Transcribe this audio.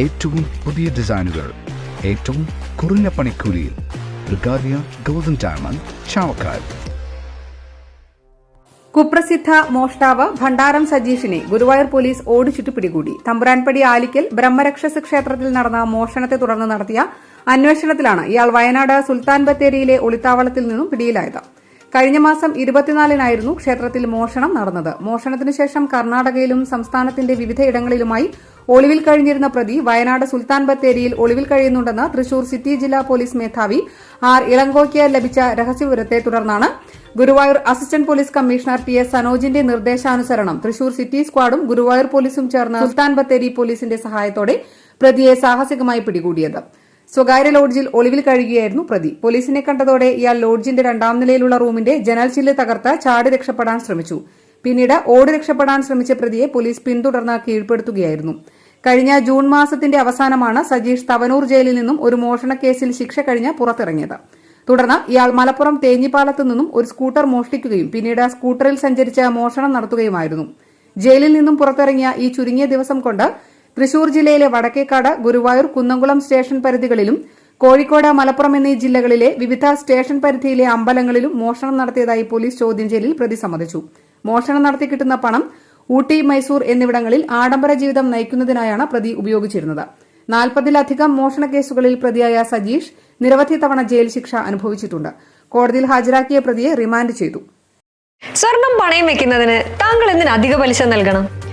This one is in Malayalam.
ഏറ്റവും പുതിയ ഡിസൈനുകൾ ഏറ്റവും കുറഞ്ഞ പണിക്കൂലിയിൽ. ബ്രിഗാദിയ ഗോൾഡൻ ഡയമണ്ട് ചാവക്കാട്. കുപ്രസിദ്ധ മോഷ്ടാവ് ഭണ്ഡാരം സജീഷിനെ ഗുരുവായൂർ പോലീസ് ഓടിച്ചിട്ട് പിടികൂടി. തമ്പുരാൻപടി ആലിക്കൽ ബ്രഹ്മരക്ഷസ് ക്ഷേത്രത്തിൽ നടന്ന മോഷണത്തെ തുടർന്ന് നടത്തിയ അന്വേഷണത്തിലാണ് ഇയാൾ വയനാട് സുൽത്താൻ ബത്തേരിയിലെ ഒളിത്താവളത്തിൽ നിന്നും പിടിയിലായത്. കഴിഞ്ഞ മാസം ഇരുപത്തിനാലിനായിരുന്നു ക്ഷേത്രത്തിൽ മോഷണം നടന്നത്. മോഷണത്തിനു ശേഷം കർണാടകയിലും സംസ്ഥാനത്തിന്റെ വിവിധയിടങ്ങളിലുമായി ഒളിവിൽ കഴിഞ്ഞിരുന്ന പ്രതി വയനാട് സുൽത്താൻ ബത്തേരിയിൽ ഒളിവിൽ കഴിയുന്നുണ്ടെന്ന് തൃശൂർ സിറ്റി ജില്ലാ പോലീസ് മേധാവി ആർ ഇളങ്കോയ്ക്ക് ലഭിച്ച രഹസ്യവിവരത്തെ തുടർന്നാണ് Guruvayur assistant police commissioner P S സനോജിന്റെ നിർദ്ദേശാനുസരണം തൃശൂർ സിറ്റി സ്ക്വാഡും ഗുരുവായൂർ പോലീസും ചേർന്ന് സുൽത്താൻ ബത്തേരി പോലീസിന്റെ സഹായത്തോടെ പ്രതിയെ സാഹസികമായി പിടികൂടിയത്. സ്വകാര്യ ലോഡ്ജിൽ ഒളിവിൽ കഴിയുകയായിരുന്നു പ്രതി. പോലീസിനെ കണ്ടതോടെ ഇയാൾ ലോഡ്ജിന്റെ രണ്ടാം നിലയിലുള്ള റൂമിന്റെ ജനൽ ചില്ല് തകർത്ത് ചാടി രക്ഷപ്പെടാൻ ശ്രമിച്ചു. പിന്നീട് ഓടി രക്ഷപ്പെടാൻ ശ്രമിച്ച പ്രതിയെ പോലീസ് പിന്തുടർന്ന് കീഴ്പ്പെടുത്തുകയായിരുന്നു. കഴിഞ്ഞ ജൂൺ മാസത്തിന്റെ അവസാനമാണ് സജീഷ് തവനൂർ ജയിലിൽ നിന്നും ഒരു മോഷണക്കേസിൽ കേസിൽ ശിക്ഷ കഴിഞ്ഞ് പുറത്തിറങ്ങിയത്. തുടർന്ന് ഇയാൾ മലപ്പുറം തേഞ്ഞിപ്പാലത്തു നിന്നും ഒരു സ്കൂട്ടർ മോഷ്ടിക്കുകയും പിന്നീട് സ്കൂട്ടറിൽ സഞ്ചരിച്ച മോഷണം നടത്തുകയുമായിരുന്നു. ജയിലിൽ നിന്നും പുറത്തിറങ്ങിയ ഈ ചുരുങ്ങിയ ദിവസം കൊണ്ട് തൃശൂർ ജില്ലയിലെ വടക്കേക്കാട് ഗുരുവായൂർ കുന്നംകുളം സ്റ്റേഷൻ പരിധികളിലും കോഴിക്കോട് മലപ്പുറം എന്നീ ജില്ലകളിലെ വിവിധ സ്റ്റേഷൻ പരിധിയിലെ അമ്പലങ്ങളിലും മോഷണം നടത്തിയതായി പോലീസ് ചോദ്യം ചെയ്യലിൽ പ്രതി സമ്മതിച്ചു മോഷണം നടത്തി കിട്ടുന്ന പണം ഊട്ടി മൈസൂർ എന്നിവിടങ്ങളിൽ ആഡംബര ജീവിതം നയിക്കുന്നതിനായാണ് പ്രതി ഉപയോഗിച്ചിരുന്നത്. നാൽപ്പതിലധികം മോഷണ കേസുകളിൽ പ്രതിയായ സജീഷ് നിരവധി തവണ ജയിൽ ശിക്ഷ അനുഭവിച്ചിട്ടുണ്ട്. കോടതിയിൽ ഹാജരാക്കിയ പ്രതിയെ റിമാൻഡ് ചെയ്തു. സ്വർണം പണയം വെക്കുന്നതിന് താങ്കൾ എന്തിന് അധിക പലിശ നൽകണം?